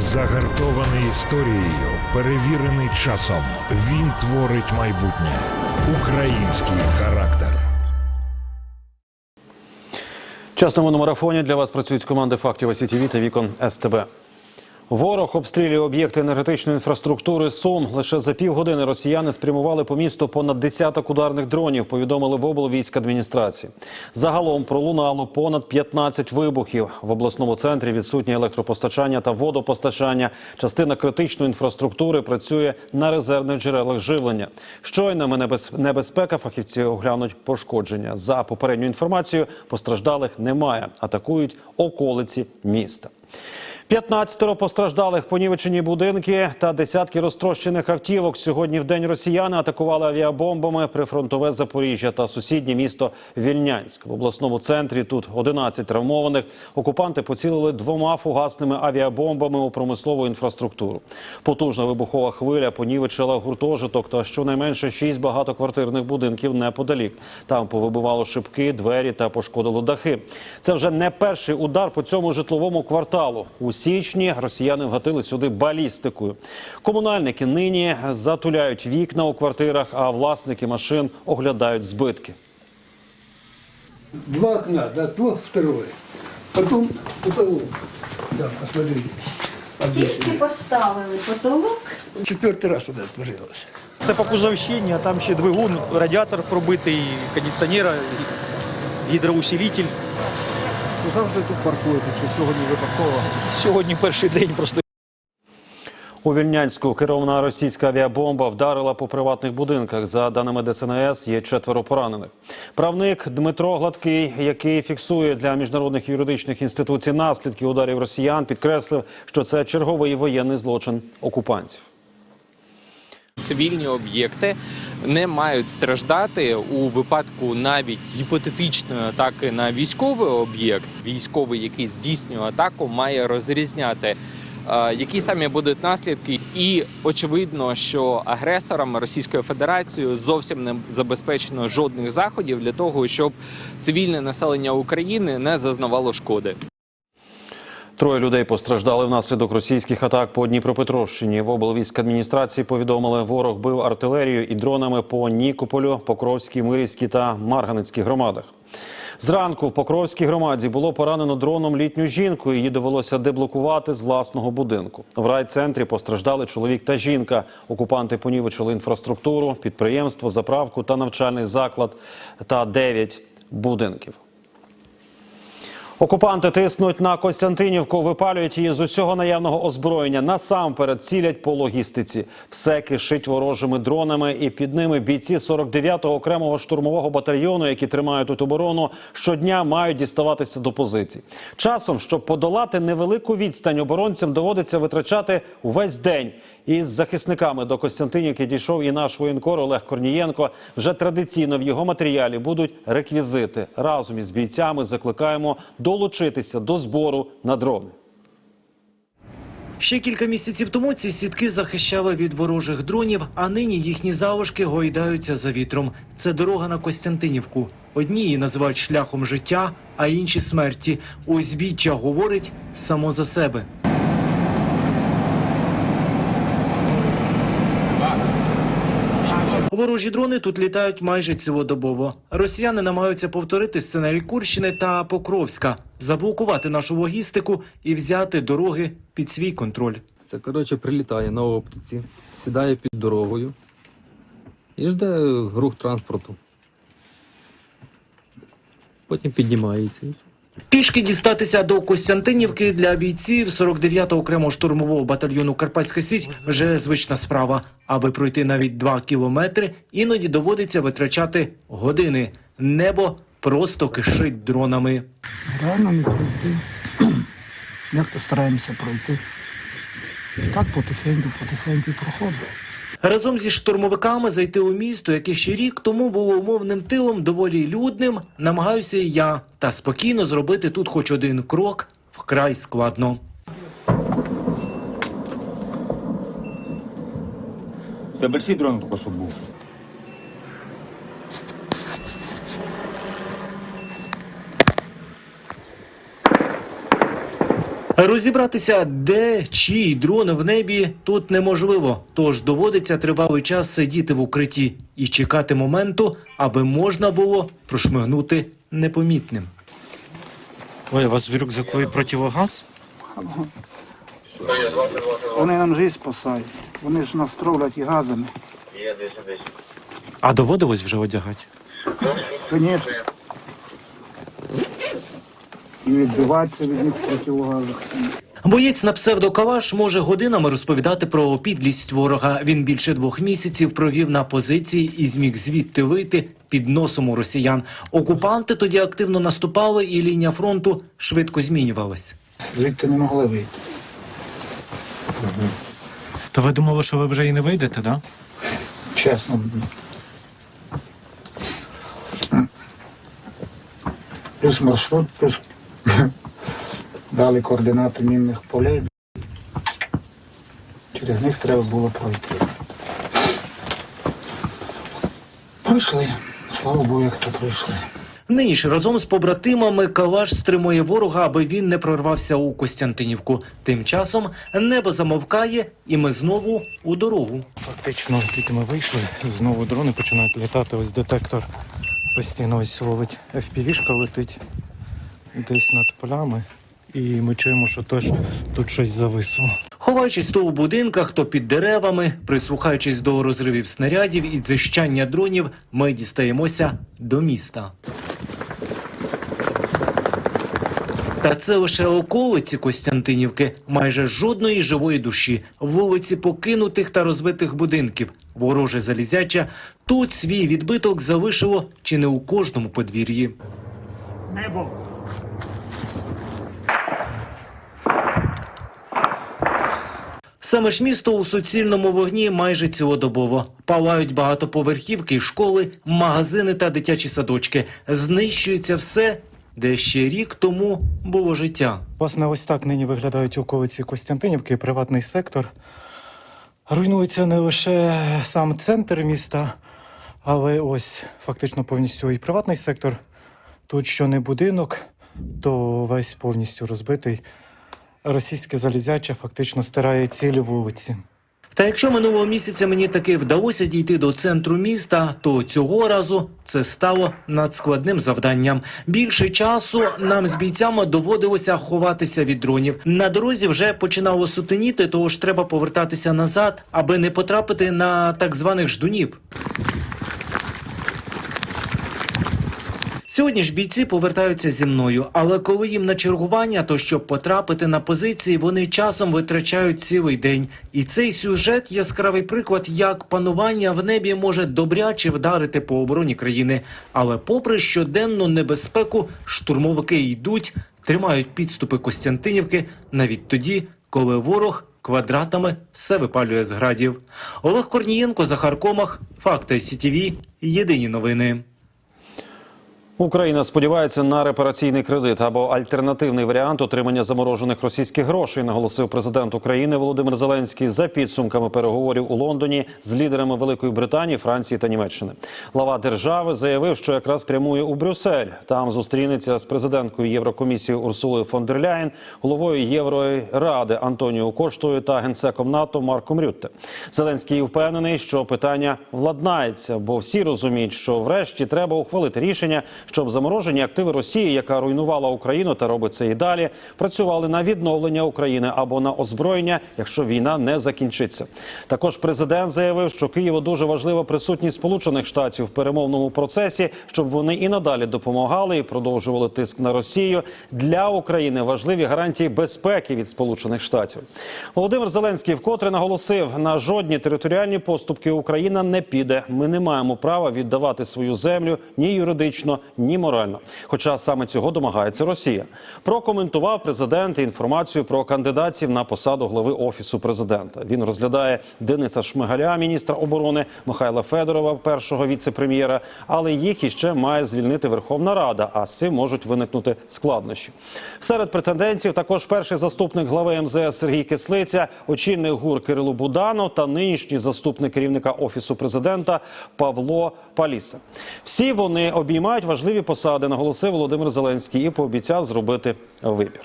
Загартований історією, перевірений часом. Він творить майбутнє. Український характер. Час новин у марафоні для вас працюють команди фактів СІТВ та вікон СТБ. Ворог обстрілює об'єкти енергетичної інфраструктури Сум. Лише за півгодини росіяни спрямували по місту понад десяток ударних дронів. Повідомили в облвійськадміністрації. Загалом пролунало понад 15 вибухів. В обласному центрі відсутнє електропостачання та водопостачання. Частина критичної інфраструктури працює на резервних джерелах живлення. Щойно небезпека. Фахівці оглянуть пошкодження. За попередньою інформацією, постраждалих немає. Атакують околиці міста. 15 постраждалих понівечені будинки та десятки розтрощених автівок. Сьогодні в день росіяни атакували авіабомбами прифронтове Запоріжжя та сусіднє місто Вільнянськ. В обласному центрі тут 11 травмованих. Окупанти поцілили двома фугасними авіабомбами у промислову інфраструктуру. Потужна вибухова хвиля понівечила гуртожиток та щонайменше шість багатоквартирних будинків неподалік. Там повибивало шибки, двері та пошкодило дахи. Це вже не перший удар по цьому житловому кварталу. Січні росіяни вгатили сюди балістикою. Комунальники нині затуляють вікна у квартирах, а власники машин оглядають збитки. Два окна, да, то второе. Потом потолок. Да, посмотрите. Тільки поставили потолок. Четвертый раз вот это творилось. Це по кузовщині, а там ще двигун, радіатор пробитий, кондиціонера, гідроусилитель. Це завжди тут паркуєте, що сьогодні випадково. Сьогодні перший день просто У Вільнянську керована російська авіабомба вдарила по приватних будинках. За даними ДСНС, є четверо поранених. Правник Дмитро Гладкий, який фіксує для міжнародних юридичних інституцій наслідки ударів росіян, підкреслив, що це черговий воєнний злочин окупантів. Цивільні об'єкти не мають страждати у випадку навіть гіпотетичної атаки на військовий об'єкт. Військовий, який здійснює атаку, має розрізняти. е, Які самі будуть наслідки, і очевидно, що агресорам Російською Федерацією зовсім не забезпечено жодних заходів для того, щоб цивільне населення України не зазнавало шкоди. Троє людей постраждали внаслідок російських атак по Дніпропетровщині. В облвійськадміністрації повідомили, ворог бив артилерією і дронами по Нікополю, Покровській, Мирівській та Марганицькій громадах. Зранку в Покровській громаді було поранено дроном літню жінку. Її довелося деблокувати з власного будинку. В райцентрі постраждали чоловік та жінка. Окупанти понівечили інфраструктуру, підприємство, заправку та навчальний заклад та 9 будинків. Окупанти тиснуть на Костянтинівку, випалюють її з усього наявного озброєння. Насамперед цілять по логістиці. Все кишить ворожими дронами, і під ними бійці 49-го окремого штурмового батальйону, які тримають тут оборону, щодня мають діставатися до позицій. Часом, щоб подолати невелику відстань, оборонцям доводиться витрачати увесь день. І з захисниками до Костянтинівки дійшов і наш воєнкор Олег Корнієнко. Вже традиційно в його матеріалі будуть реквізити. Разом із бійцями закликаємо долучитися до збору на дрони. Ще кілька місяців тому ці сітки захищали від ворожих дронів, а нині їхні залишки гойдаються за вітром. Це дорога на Костянтинівку. Одні її називають шляхом життя, а інші смерті. Узбіччя говорить само за себе. Ворожі дрони тут літають майже цілодобово. Росіяни намагаються повторити сценарій Курщини та Покровська, заблокувати нашу логістику і взяти дороги під свій контроль. Це коротше прилітає на оптиці, сідає під дорогою і жде рух транспорту. Потім піднімається. Пішки дістатися до Костянтинівки для бійців 49-го окремого штурмового батальйону Карпатська Січ вже звична справа. Аби пройти навіть два кілометри, іноді доводиться витрачати години. Небо просто кишить дронами. Не пройти. Як то стараємося пройти. Так потихеньку, потихеньку проходимо. Разом зі штурмовиками зайти у місто, яке ще рік тому було умовним тилом, доволі людним, намагаюся і я. Та спокійно зробити тут хоч один крок вкрай складно. Це большой дрон щоб був. Розібратися, де чий дрон в небі, тут неможливо. Тож доводиться тривалий час сидіти в укритті і чекати моменту, аби можна було прошмигнути непомітним. Ой, у вас в рюкзаку і противогаз? Вони нам життя спасають. Вони ж нас травлять і газами. А доводилось вже одягати? Звісно. І відбиватися від них противогазах. Боєць на псевдокалаш може годинами розповідати про підлість ворога. Він більше двох місяців провів на позиції і зміг звідти вийти під носом у росіян. Окупанти тоді активно наступали, і лінія фронту швидко змінювалась. Звідти не могли вийти. То ви думали, що ви вже і не вийдете, да? Чесно. Плюс маршрут, плюс дали координати мінних полей. Через них треба було пройти. Пройшли. Слава Богу, як то пройшли. Нині ж разом з побратимами Калаш стримує ворога, аби він не прорвався у Костянтинівку. Тим часом небо замовкає, і ми знову у дорогу. Фактично, тільки ми вийшли, знову дрони починають літати. Ось детектор постійно ось ловить FPV-шка летить десь над полями. І ми чуємо, що теж тут щось зависло. Ховаючись то у будинках, то під деревами, прислухаючись до розривів снарядів і дзищання дронів, ми дістаємося до міста. Та це лише околиці Костянтинівки, майже жодної живої душі, вулиці покинутих та розбитих будинків. Вороже залізяча тут свій відбиток залишило чи не у кожному подвір'ї. Саме ж місто у суцільному вогні майже цілодобово. Палають багатоповерхівки, школи, магазини та дитячі садочки. Знищується все, де ще рік тому було життя. Власне, ось так нині виглядають околиці Костянтинівки, приватний сектор. Руйнується не лише сам центр міста, але ось фактично повністю і приватний сектор. Тут що не будинок, то весь повністю розбитий. Російське залізяче фактично стирає цілі вулиці. Та якщо минулого місяця мені таки вдалося дійти до центру міста, то цього разу це стало надскладним завданням. Більше часу нам з бійцями доводилося ховатися від дронів. На дорозі вже починало сутеніти, тож треба повертатися назад, аби не потрапити на так званих ждунів. Сьогодні ж бійці повертаються зі мною, але коли їм на чергування, то щоб потрапити на позиції, вони часом витрачають цілий день. І цей сюжет яскравий приклад, як панування в небі може добряче вдарити по обороні країни. Але, попри щоденну небезпеку, штурмовики йдуть, тримають підступи Костянтинівки навіть тоді, коли ворог квадратами все випалює з градів. Олег Корнієнко, Захар Комах, Факти СІТІВІ, Єдині новини. Україна сподівається на репараційний кредит або альтернативний варіант отримання заморожених російських грошей, наголосив президент України Володимир Зеленський за підсумками переговорів у Лондоні з лідерами Великої Британії, Франції та Німеччини. Глава держави заявив, що якраз прямує у Брюссель. Там зустрінеться з президенткою Єврокомісії Урсулою фон дер Ляєн, головою Євроради Антоніо Коштою та генсеком НАТО Марком Рютте. Зеленський впевнений, що питання владнається, бо всі розуміють, що врешті треба ухвалити рішення, щоб заморожені активи Росії, яка руйнувала Україну та робить це і далі, працювали на відновлення України або на озброєння, якщо війна не закінчиться. Також президент заявив, що Києву дуже важлива присутність Сполучених Штатів в перемовному процесі, щоб вони і надалі допомагали і продовжували тиск на Росію. Для України важливі гарантії безпеки від Сполучених Штатів. Володимир Зеленський вкотре наголосив: на жодні територіальні поступки Україна не піде. Ми не маємо права віддавати свою землю ні юридично, ні морально. Хоча саме цього домагається Росія. Прокоментував президент інформацію про кандидатів на посаду глави офісу президента. Він розглядає Дениса Шмигаля, міністра оборони, Михайла Федорова, першого віце-прем'єра, але їх іще має звільнити Верховна Рада. А з цим можуть виникнути складнощі. Серед претендентів також перший заступник глави МЗС Сергій Кислиця, очільник ГУР Кирило Буданов та нинішній заступник керівника офісу президента Павло Паліса. Всі вони обіймають важливі посади, наголосив Володимир Зеленський і пообіцяв зробити вибір.